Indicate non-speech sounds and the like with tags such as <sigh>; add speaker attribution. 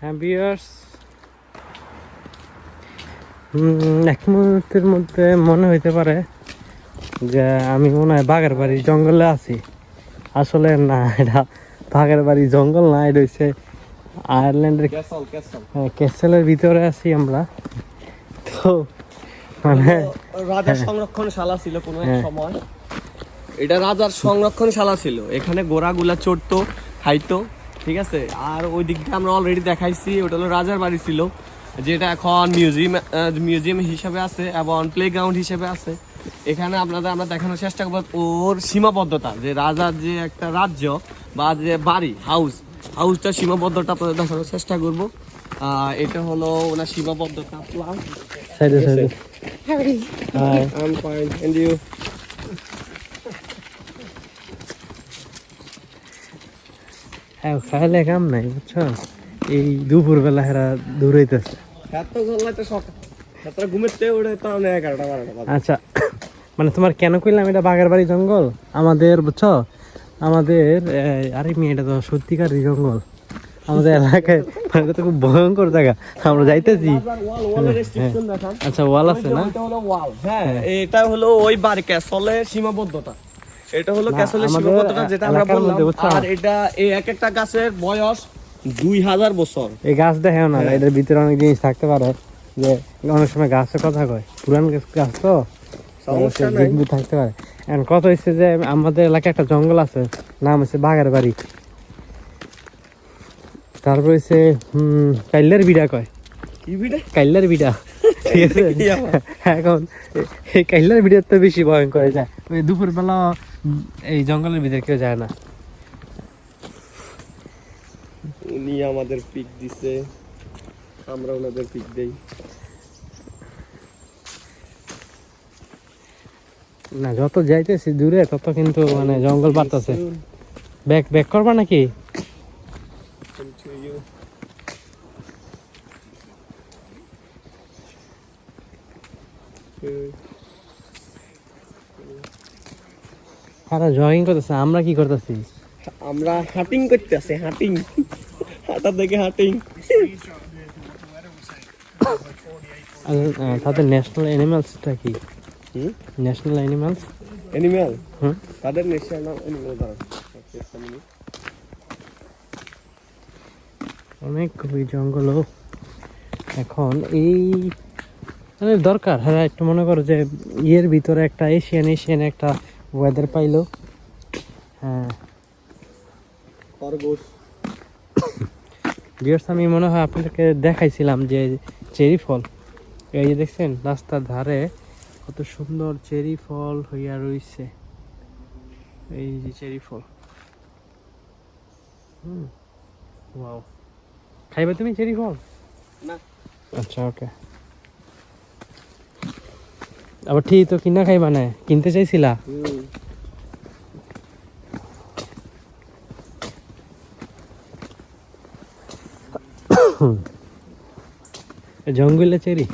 Speaker 1: হ্যাঁ বিয়ার্স এক মুহূর্তের মধ্যে মনে হইতে পারে যে আমি মনে হয় বাঘের বাড়ি জঙ্গলে আছি। আসলে না এটা বাঘের বাড়ি জঙ্গল না এটা হচ্ছে আয়ারল্যান্ডের
Speaker 2: ক্যাসল
Speaker 1: ক্যাসেলের ভিতরে আছি আমরা। তো মানে
Speaker 2: রাজার সংরক্ষণশালা ছিল কোনো এক
Speaker 1: হ্যাঁ।
Speaker 2: সময়। এটা রাজার সংরক্ষণশালা ছিল। এখানে গোড়াগুলা চড়তো খাইতো। ঠিক আছে? আর ওই দিক দিয়ে আমরা অলরেডি দেখাইছি ওটা হলো রাজার বাড়ি ছিল যেটা এখন মিউজিয়াম মিউজিয়াম হিসেবে আছে এবং প্লেগ্রাউন্ড হিসেবে আছে। এখানে আপনাদের আমরা দেখানোর চেষ্টা করব ওর সীমাবদ্ধতা যে রাজার যে একটা রাজ্য বা যে বাড়ি হাউস হাউসটা সীমাবদ্ধতা আপনাদের দেখানোর চেষ্টা করব। আহ, এটা হলো ওনার সীমাবদ্ধতা প্লাস
Speaker 1: সাইডে সাইডে খাইলে কাম নাই বুঝছ? এই দুপুরবেলা হেরা
Speaker 2: বারোটা
Speaker 1: আচ্ছা মানে তোমার কেন কইলাম এটা বাঘের বাড়ি জঙ্গল? আমাদের বুঝছ? আমাদের আরে মেয়ে এটা তো সত্যিকার জঙ্গল। আমাদের এলাকায় মানে এটা তো খুব ভয়ঙ্কর জায়গা। আমরা যাইতেছি।
Speaker 2: রেস্ট্রিকশন দেখান।
Speaker 1: আচ্ছা ওয়াল আছে না?
Speaker 2: এটা হলো ওয়াল হ্যাঁ এটা হলো ওই বাড়ি ক্যাসলের সীমাবদ্ধতা। এটা হলো ক্যাসলের যেটা আমরা বললাম। আর এটা এই এক একটা গাছের বয়স দুই হাজার বছর।
Speaker 1: এই গাছ দেখেও না এটার ভিতরে অনেক জিনিস থাকতে পারে যে অনেক সময় গাছের কথা কয় পুরান গাছ- গাছ তো? থাকতে পারে। এখন কত হচ্ছে যে আমাদের এলাকায় একটা জঙ্গল আছে নাম হচ্ছে বাঘের বাড়ি। তারপর হচ্ছে হম কাইল্লার বিড়া কয়।
Speaker 2: বিটে
Speaker 1: কাইল্লার ঠিক আছে? এখন এই কাইল্লার বিড়ার তো বেশি ভয়ঙ্কর যায় দুপুরবেলা এই জঙ্গলের ভিতরে কেউ যায় না।
Speaker 2: উনি আমাদের পিক দিছে। আমরা ওনাদের পিক দেই।
Speaker 1: না যত যাইতেছি দূরে তত কিন্তু মানে জঙ্গল বাড়তেছে। ব্যাক ব্যাক করবা নাকি? তারা জগিং করতেছে আমরা কি করতেছি?
Speaker 2: আমরা হাটিং করতে আছে হাটিং হাঁটা থেকে হাটিং
Speaker 1: তাদের ন্যাশনাল অ্যানিমালসটা কি? National animals
Speaker 2: animal
Speaker 1: hmm.
Speaker 2: তাদের নেশন অ্যানিম্যাল দাঁড়ান
Speaker 1: অনেক খুবই জঙ্গলও এখন এই মানে দরকার। হ্যাঁ একটু মনে করো যে ইয়ের ভিতরে একটা এশিয়ান এশিয়ান একটা ওয়েদার পাইলো। হ্যাঁ।
Speaker 2: খরগোশ।
Speaker 1: ভিউয়ার্স আমি মনে হয় আপনাদেরকে দেখাইছিলাম যে চেরি ফল। এই যে দেখছেন রাস্তার ধারে কত সুন্দর চেরি ফল হইয়া রইছে। এই যে চেরি ফল। হুম। ওয়াও। খাইবে তুমি চেরি ফল?
Speaker 2: না।
Speaker 1: আচ্ছা ওকে। আবার ঠিক তো কিনা খাই মানে কিনতে চাইছিলা? <coughs> জঙ্গলে চেরি।